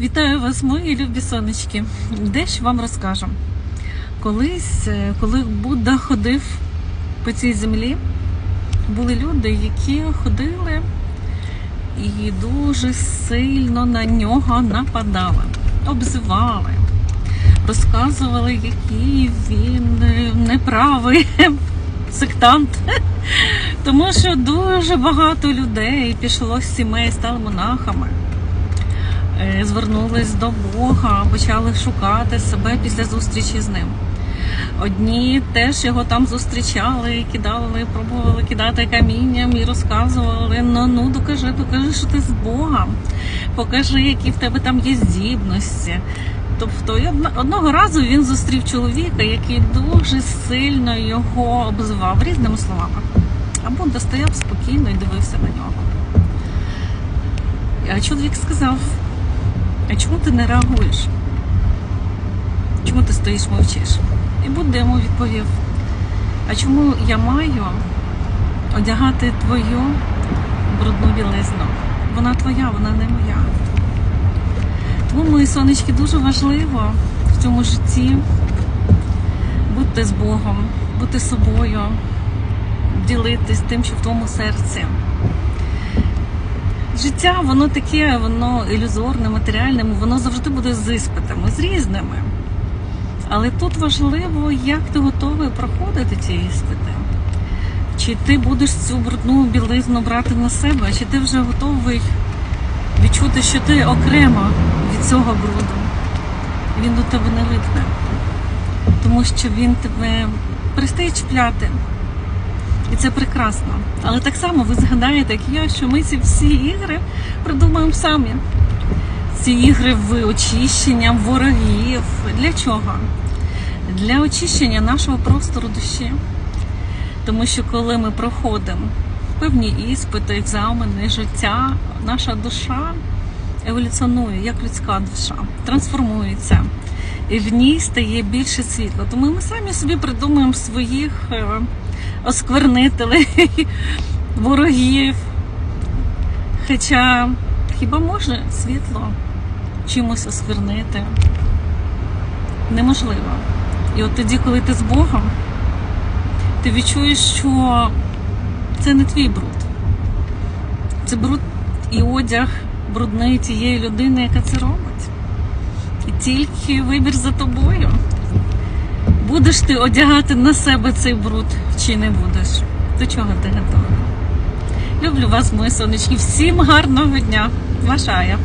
Вітаю вас, мої любі сонечки. Дещо вам розкажу. Колись, е, коли Будда ходив по цій землі, були люди, які ходили і дуже сильно на нього нападали, обзивали, розказували, який він е, неправий сектант. Тому що дуже багато людей пішло з сімей, стали монахами звернулись до Бога, почали шукати себе після зустрічі з ним. Одні теж його там зустрічали, кидали, пробували кидати камінням і розказували: ну ну докажи, докажи, що ти з Богом, покажи, які в тебе там є здібності. Тобто одного разу він зустрів чоловіка, який дуже сильно його обзивав різними словами. А Будда стояв спокійно і дивився на нього. А чоловік сказав: а чому ти не реагуєш? Чому ти стоїш мовчиш? І Будда йому відповів: А чому я маю одягати твою брудну білизну? Вона твоя, вона не моя. Тому, мої сонечки, дуже важливо в цьому житті бути з Богом, бути собою, ділитись тим, що в твоєму серці. Життя, воно таке, воно ілюзорне, матеріальне, воно завжди буде з іспитами, з різними. Але тут важливо, як ти готовий проходити ці іспити. Чи ти будеш цю брудну білизну брати на себе, чи ти вже готовий відчути, що ти окремо від цього бруду. Він до тебе не липне, тому що він тебе перестає чіпляти. І це прекрасно. Але так само ви згадаєте, як я, що ми ці всі ігри придумаємо самі. Ці ігри в очищення ворогів. Для чого? Для очищення нашого простору душі. Тому що коли ми проходимо певні іспити, екзамени, життя, наша душа еволюціонує як людська душа, трансформується. І в ній стає більше світла. Тому ми самі собі придумуємо своїх е, осквернителей, ворогів. Хоча хіба може світло чимось осквернити? Неможливо. І от тоді, коли ти з Богом, ти відчуєш, що це не твій бруд. Це бруд і одяг брудний тієї людини, яка це робить. І тільки вибір за тобою. Будеш ти одягати на себе цей бруд чи не будеш? До чого ти готова? Люблю вас, мої сонечки. Всім гарного дня. Ваша Ая.